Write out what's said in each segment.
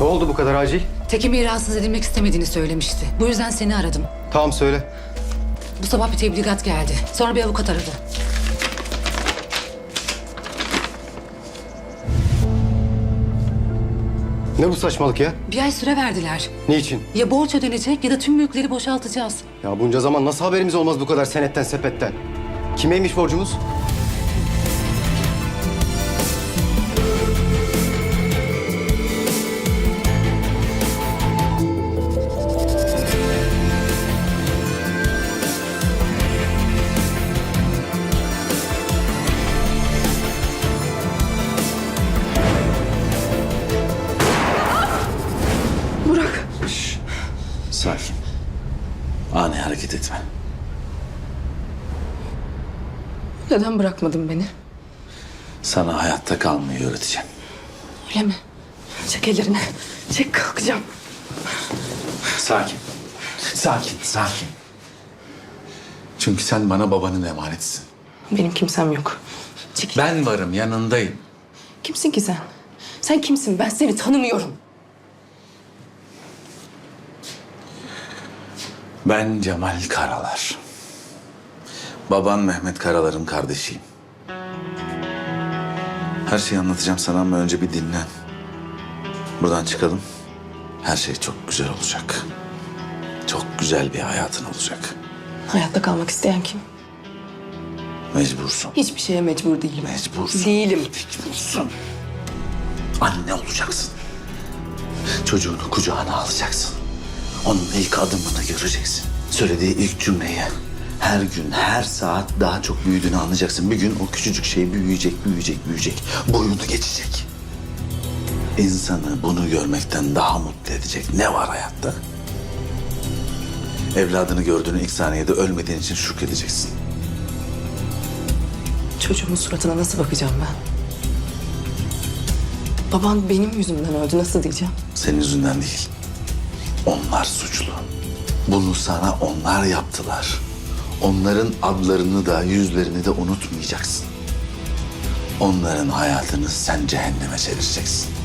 Ne oldu bu kadar acil? Tekin Bey rahatsız edilmek istemediğini söylemişti. Bu yüzden seni aradım. Tamam söyle. Bu sabah bir tebligat geldi. Sonra bir avukat aradı. Ne bu saçmalık ya? Bir ay süre verdiler. Niçin? Ya borç ödenecek ya da tüm mülkleri boşaltacağız. Ya bunca zaman nasıl haberimiz olmaz bu kadar senetten sepetten? Kimeymiş borcumuz? Hareket etme. Neden bırakmadın beni? Sana hayatta kalmayı öğreteceğim. Öyle mi? Çek ellerini. Çek kalkacağım. Sakin. Sakin, sakin. Çünkü sen bana babanın emanetisin. Benim kimsem yok. Çekil. Ben varım, yanındayım. Kimsin ki sen? Sen kimsin? Ben seni tanımıyorum. Ben Cemal Karalar. Baban Mehmet Karalar'ın kardeşiyim. Her şeyi anlatacağım sana ama önce bir dinlen. Buradan çıkalım. Her şey çok güzel olacak. Çok güzel bir hayatın olacak. Hayatta kalmak isteyen kim? Mecbursun. Hiçbir şeye mecbur değilim. Mecbursun. Değilim. Mecbursun. Anne olacaksın. Çocuğunu kucağına alacaksın. Onun ilk adımını göreceksin. Söylediği ilk cümleyi her gün, her saat daha çok büyüdüğünü anlayacaksın. Bir gün o küçücük şey büyüyecek, büyüyecek, büyüyecek. Boyunu geçecek. İnsanı bunu görmekten daha mutlu edecek ne var hayatta? Evladını gördüğün ilk saniyede ölmediğin için şükredeceksin. Çocuğumun suratına nasıl bakacağım ben? Baban benim yüzümden öldü. Nasıl diyeceğim? Senin yüzünden değil. Onlar suçlu. Bunu sana onlar yaptılar. Onların adlarını da yüzlerini de unutmayacaksın. Onların hayatını sen cehenneme çevireceksin.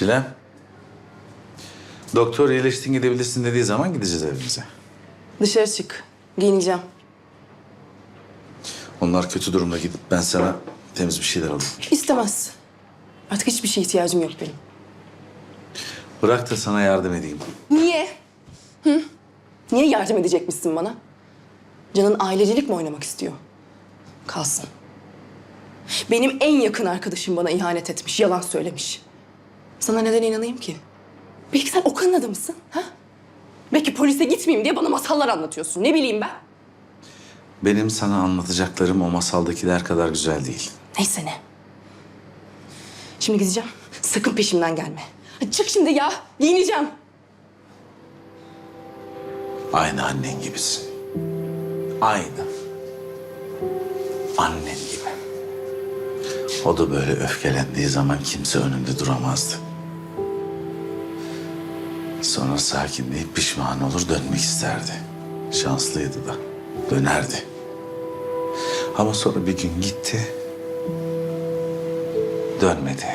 Çilem. Doktor iyileştin gidebilirsin dediği zaman gideceğiz evimize. Dışarı çık. Giyineceğim. Onlar kötü durumda gidip ben sana temiz bir şeyler alayım. İstemez. Artık hiçbir şeye ihtiyacım yok benim. Bırak da sana yardım edeyim. Niye? Hı? Niye yardım edecekmişsin bana? Canın ailecilik mi oynamak istiyor? Kalsın. Benim en yakın arkadaşım bana ihanet etmiş, yalan söylemiş. Sana neden inanayım ki? Belki sen Okan'ın adamısın, ha? Belki polise gitmeyeyim diye bana masallar anlatıyorsun. Ne bileyim ben? Benim sana anlatacaklarım o masaldakiler kadar güzel değil. Neyse ne. Şimdi gideceğim. Sakın peşimden gelme. Hadi çık şimdi ya. Giyineceğim. Aynı annen gibisin. Aynı. Annen gibi. O da böyle öfkelendiği zaman kimse önünde duramazdı. Sonra sakinleyip pişman olur dönmek isterdi. Şanslıydı da. Dönerdi. Ama sonra bir gün gitti. Dönmedi.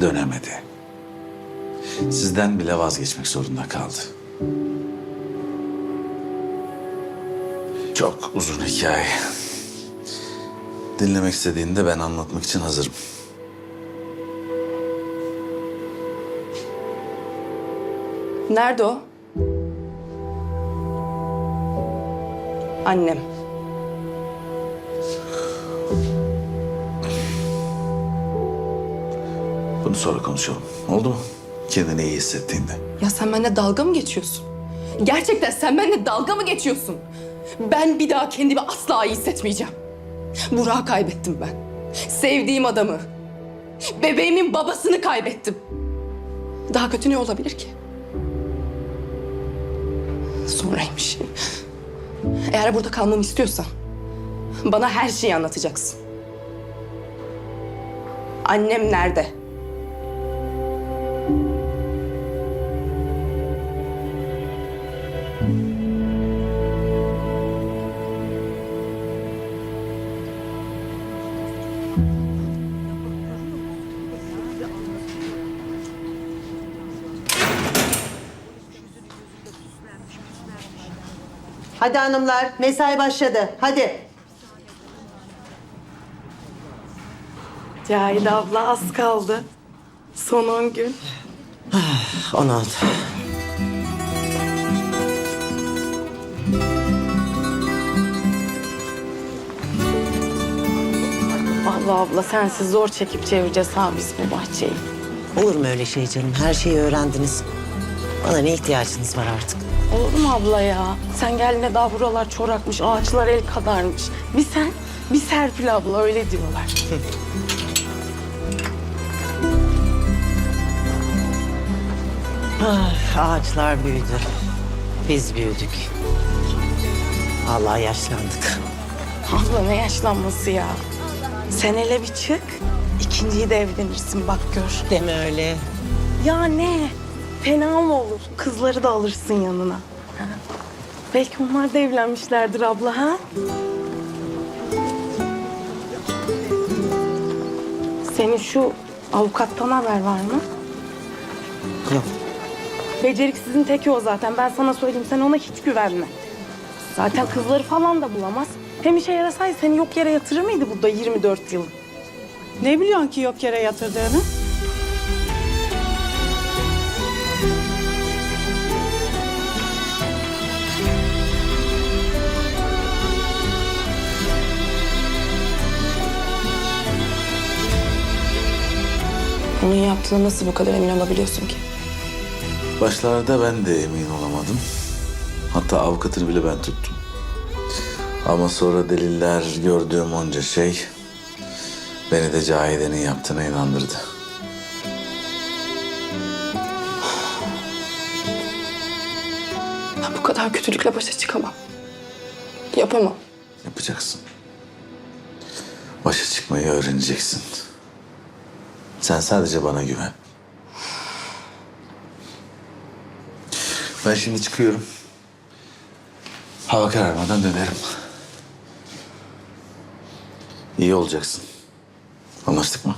Dönemedi. Sizden bile vazgeçmek zorunda kaldı. Çok uzun hikaye. Dinlemek istediğinde ben anlatmak için hazırım. Nerede o? Annem. Bunu sonra konuşalım. Oldu mu? Kendini iyi hissettiğinde. Ya sen benimle dalga mı geçiyorsun? Gerçekten sen benimle dalga mı geçiyorsun? Ben bir daha kendimi asla iyi hissetmeyeceğim. Burak'ı kaybettim ben. Sevdiğim adamı. Bebeğimin babasını kaybettim. Daha kötü ne olabilir ki? Sonraymış. Eğer burada kalmamı istiyorsan Bana her şeyi anlatacaksın. Annem nerede? Hadi hanımlar, mesai başladı. Hadi. Cahide abla az kaldı. Son 10 gün. 16. Vallahi abla sensiz zor çekip çevireceğiz ha biz bu bahçeyi. Olur mu öyle şey canım? Her şeyi öğrendiniz. Bana ne ihtiyacınız var artık? Olur mu abla ya? Sen geldiğinde daha buralar çorakmış, ağaçlar el kadarmış. Bir sen, bir Serpil abla öyle diyorlar. Ah, ağaçlar büyüdü. Biz büyüdük. Allah yaşlandık. abla ne yaşlanması ya? Sen hele bir çık, ikinciyi de evlenirsin bak gör. Deme öyle. Ya ne? Fena mı olur? Kızları da alırsın yanına. Ha? Belki onlar da evlenmişlerdir abla ha? Senin şu avukattan haber var mı? Yok. Beceriksizin teki o zaten. Ben sana söyleyeyim. Sen ona hiç güvenme. Zaten kızları falan da bulamaz. Hem işe yarasaydı seni yok yere yatırır mıydı burada 24 yıl? Ne biliyorsun ki yok yere yatırdığını? Yaptığına nasıl bu kadar emin olabiliyorsun ki? Başlarda ben de emin olamadım. Hatta avukatını bile ben tuttum. Ama sonra deliller, gördüğüm onca şey... ...beni de Cahide'nin yaptığına inandırdı. Ben bu kadar kötülükle başa çıkamam. Yapamam. Yapacaksın. Başa çıkmayı öğreneceksin. Sen sadece bana güven. Ben şimdi çıkıyorum. Hava kararmadan dönerim. İyi olacaksın. Anlaştık mı?